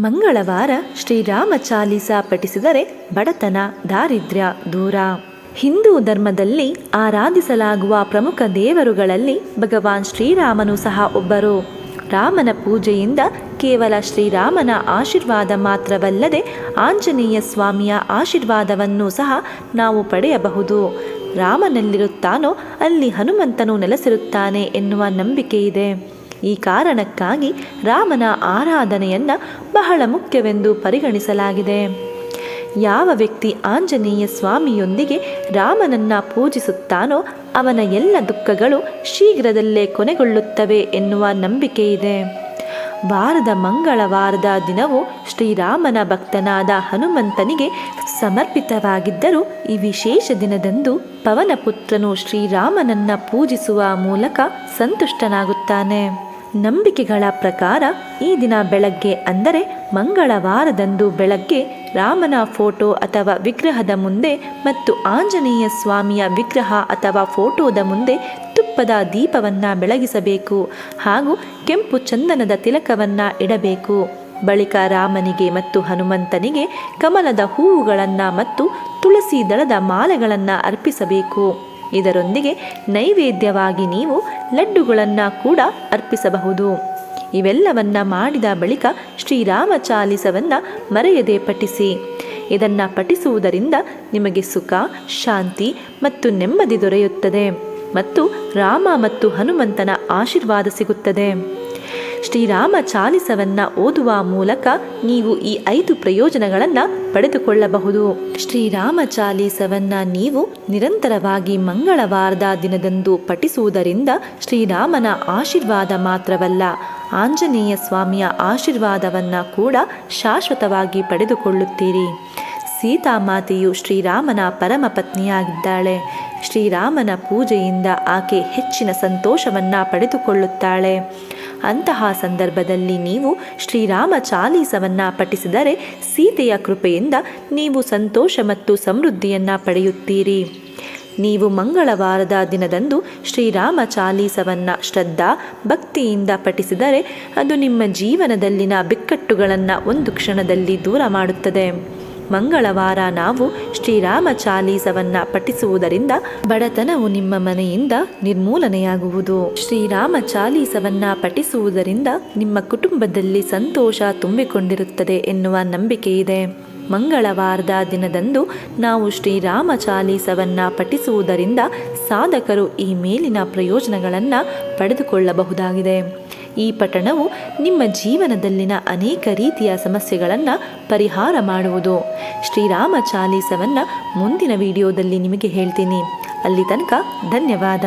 ಮಂಗಳವಾರ ಶ್ರೀರಾಮ ಚಾಲೀಸ ಪಠಿಸಿದರೆ ಬಡತನ, ದಾರಿದ್ರ್ಯ, ದೂರ. ಹಿಂದೂ ಧರ್ಮದಲ್ಲಿ ಆರಾಧಿಸಲಾಗುವ ಪ್ರಮುಖ ದೇವರುಗಳಲ್ಲಿ ಭಗವಾನ್ ಶ್ರೀರಾಮನು ಸಹ ಒಬ್ಬರು. ರಾಮನ ಪೂಜೆಯಿಂದ ಕೇವಲ ಶ್ರೀರಾಮನ ಆಶೀರ್ವಾದ ಮಾತ್ರವಲ್ಲದೆ ಆಂಜನೇಯ ಸ್ವಾಮಿಯ ಆಶೀರ್ವಾದವನ್ನು ಸಹ ನಾವು ಪಡೆಯಬಹುದು. ರಾಮನಲ್ಲಿರುತ್ತಾನೋ ಅಲ್ಲಿ ಹನುಮಂತನು ನೆಲೆಸಿರುತ್ತಾನೆ ಎನ್ನುವ ನಂಬಿಕೆ ಇದೆ ಈ ಕಾರಣಕ್ಕಾಗಿ ರಾಮನ ಆರಾಧನೆಯನ್ನು ಬಹಳ ಮುಖ್ಯವೆಂದು ಪರಿಗಣಿಸಲಾಗಿದೆ. ಯಾವ ವ್ಯಕ್ತಿ ಆಂಜನೇಯ ಸ್ವಾಮಿಯೊಂದಿಗೆ ರಾಮನನ್ನ ಪೂಜಿಸುತ್ತಾನೋ ಅವನ ಎಲ್ಲ ದುಃಖಗಳು ಶೀಘ್ರದಲ್ಲೇ ಕೊನೆಗೊಳ್ಳುತ್ತವೆ ಎನ್ನುವ ನಂಬಿಕೆ ಇದೆ. ವಾರದ ಮಂಗಳವಾರದ ದಿನವು ಶ್ರೀರಾಮನ ಭಕ್ತನಾದ ಹನುಮಂತನಿಗೆ ಸಮರ್ಪಿತವಾಗಿದ್ದರೂ ಈ ವಿಶೇಷ ದಿನದಂದು ಪವನಪುತ್ರನು ಶ್ರೀರಾಮನನ್ನ ಪೂಜಿಸುವ ಮೂಲಕ ಸಂತುಷ್ಟನಾಗುತ್ತಾನೆ. ನಂಬಿಕೆಗಳ ಪ್ರಕಾರ ಈ ದಿನ ಬೆಳಗ್ಗೆ ಅಂದರೆ ಮಂಗಳವಾರದಂದು ಬೆಳಗ್ಗೆ ರಾಮನ ಫೋಟೋ ಅಥವಾ ವಿಗ್ರಹದ ಮುಂದೆ ಮತ್ತು ಆಂಜನೇಯ ಸ್ವಾಮಿಯ ವಿಗ್ರಹ ಅಥವಾ ಫೋಟೋದ ಮುಂದೆ ತುಪ್ಪದ ದೀಪವನ್ನು ಬೆಳಗಿಸಬೇಕು ಹಾಗೂ ಕೆಂಪು ಚಂದನದ ತಿಲಕವನ್ನು ಇಡಬೇಕು. ಬಳಿಕ ರಾಮನಿಗೆ ಮತ್ತು ಹನುಮಂತನಿಗೆ ಕಮಲದ ಹೂವುಗಳನ್ನು ಮತ್ತು ತುಳಸಿ ದಳದ ಮಾಲೆಗಳನ್ನು ಅರ್ಪಿಸಬೇಕು. ಇದರೊಂದಿಗೆ ನೈವೇದ್ಯವಾಗಿ ನೀವು ಲಡ್ಡುಗಳನ್ನು ಕೂಡ ಅರ್ಪಿಸಬಹುದು. ಇವೆಲ್ಲವನ್ನ ಮಾಡಿದ ಬಳಿಕ ಶ್ರೀರಾಮ ಚಾಲಿಸವನ್ನು ಮರೆಯದೆ ಪಠಿಸಿ. ಇದನ್ನು ಪಠಿಸುವುದರಿಂದ ನಿಮಗೆ ಸುಖ, ಶಾಂತಿ ಮತ್ತು ನೆಮ್ಮದಿ ದೊರೆಯುತ್ತದೆ ಮತ್ತು ರಾಮ ಮತ್ತು ಹನುಮಂತನ ಆಶೀರ್ವಾದ ಸಿಗುತ್ತದೆ. ಶ್ರೀರಾಮ ಚಾಲಿಸವನ್ನ ಓದುವ ಮೂಲಕ ನೀವು ಈ ಐದು ಪ್ರಯೋಜನಗಳನ್ನು ಪಡೆದುಕೊಳ್ಳಬಹುದು. ಶ್ರೀರಾಮ ಚಾಲಿಸವನ್ನ ನೀವು ನಿರಂತರವಾಗಿ ಮಂಗಳವಾರದ ದಿನದಂದು ಪಠಿಸುವುದರಿಂದ ಶ್ರೀರಾಮನ ಆಶೀರ್ವಾದ ಮಾತ್ರವಲ್ಲ, ಆಂಜನೇಯ ಸ್ವಾಮಿಯ ಆಶೀರ್ವಾದವನ್ನ ಕೂಡ ಶಾಶ್ವತವಾಗಿ ಪಡೆದುಕೊಳ್ಳುತ್ತೀರಿ. ಸೀತಾಮಾತೆಯು ಶ್ರೀರಾಮನ ಪರಮ ಪತ್ನಿಯಾಗಿದ್ದಾಳೆ. ಶ್ರೀರಾಮನ ಪೂಜೆಯಿಂದ ಆಕೆ ಹೆಚ್ಚಿನ ಸಂತೋಷವನ್ನ ಪಡೆದುಕೊಳ್ಳುತ್ತಾಳೆ. ಅಂತಹ ಸಂದರ್ಭದಲ್ಲಿ ನೀವು ಶ್ರೀರಾಮ ಚಾಲೀಸವನ್ನು ಪಠಿಸಿದರೆ ಸೀತೆಯ ಕೃಪೆಯಿಂದ ನೀವು ಸಂತೋಷ ಮತ್ತು ಸಮೃದ್ಧಿಯನ್ನು ಪಡೆಯುತ್ತೀರಿ. ನೀವು ಮಂಗಳವಾರದ ದಿನದಂದು ಶ್ರೀರಾಮ ಚಾಲೀಸವನ್ನು ಶ್ರದ್ಧಾ, ಭಕ್ತಿಯಿಂದ ಪಠಿಸಿದರೆ ಅದು ನಿಮ್ಮ ಜೀವನದಲ್ಲಿನ ಬಿಕ್ಕಟ್ಟುಗಳನ್ನು ಒಂದು ಕ್ಷಣದಲ್ಲಿ ದೂರ ಮಾಡುತ್ತದೆ. ಮಂಗಳವಾರ ನಾವು ಶ್ರೀರಾಮ ಚಾಲೀಸವನ್ನ ಪಠಿಸುವುದರಿಂದ ಬಡತನವು ನಿಮ್ಮ ಮನೆಯಿಂದ ನಿರ್ಮೂಲನೆಯಾಗುವುದು. ಶ್ರೀರಾಮ ಚಾಲೀಸವನ್ನ ಪಠಿಸುವುದರಿಂದ ನಿಮ್ಮ ಕುಟುಂಬದಲ್ಲಿ ಸಂತೋಷ ತುಂಬಿಕೊಂಡಿರುತ್ತದೆ ಎನ್ನುವ ನಂಬಿಕೆ ಇದೆ. ಮಂಗಳವಾರದ ದಿನದಂದು ನಾವು ಶ್ರೀರಾಮ ಚಾಲೀಸವನ್ನ ಪಠಿಸುವುದರಿಂದ ಸಾಧಕರು ಈ ಮೇಲಿನ ಪ್ರಯೋಜನಗಳನ್ನು ಪಡೆದುಕೊಳ್ಳಬಹುದಾಗಿದೆ. ಈ ಪಠಣವು ನಿಮ್ಮ ಜೀವನದಲ್ಲಿನ ಅನೇಕ ರೀತಿಯ ಸಮಸ್ಯೆಗಳನ್ನು ಪರಿಹಾರ ಮಾಡುವುದು. ಶ್ರೀರಾಮ ಚಾಲೀಸವನ್ನು ಮುಂದಿನ ವಿಡಿಯೋದಲ್ಲಿ ನಿಮಗೆ ಹೇಳ್ತೀನಿ. ಅಲ್ಲಿ ತನಕ ಧನ್ಯವಾದ.